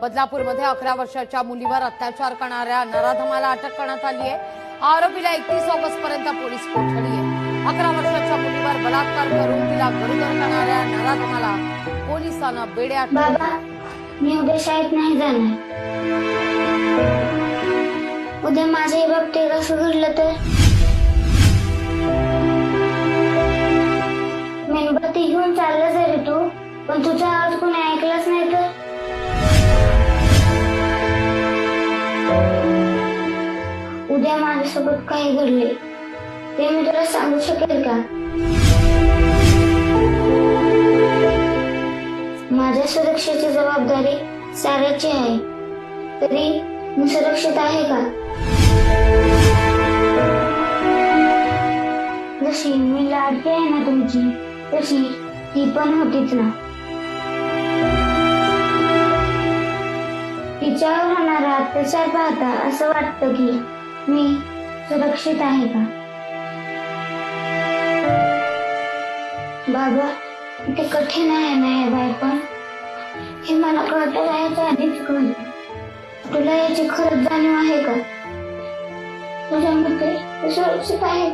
बदलापूरमध्ये अकरा वर्षाच्या मुलीवर अत्याचार करणाऱ्या नराधमाला अटक करण्यात आली आहे. आरोपीला एकतीस ऑगस्ट पर्यंत पोलीस कोठडी आहे. अकरा वर्षाच्या मुलीवर बलात्कार करून तिला गरोदर करणाऱ्या नराधमाला पोलिसांना बेड्या मी उद्या शाळेत नाही जाणार. उद्या माझ्याही बाबतीत असं घडलं तर? मेणबत्ती घेऊन चाललं जरी तू पण तुझा आवाज कोणी ऐकलाच नाही. उद्या माझ्यासोबत काय घडले ते मी तुला सांगू शकेल का? माझ्या सुरक्षेची जबाबदारी साऱ्याची आहे. तरी मी सुरक्षित आहे का? जशी मी लाडकी आहे ना तुमची तशी ती पण होतीच ना. तिच्यावर होणारा अत्याचार पाहता असं वाटतं की मी सुरक्षित आहे का? बाबा ते कठीण आहे ना हे बायपण हे मला कळत राहायचं आधीच कळतं. तुला याची खरंच जाणीव आहे का? तुझ्या मते सुरक्षित आहे.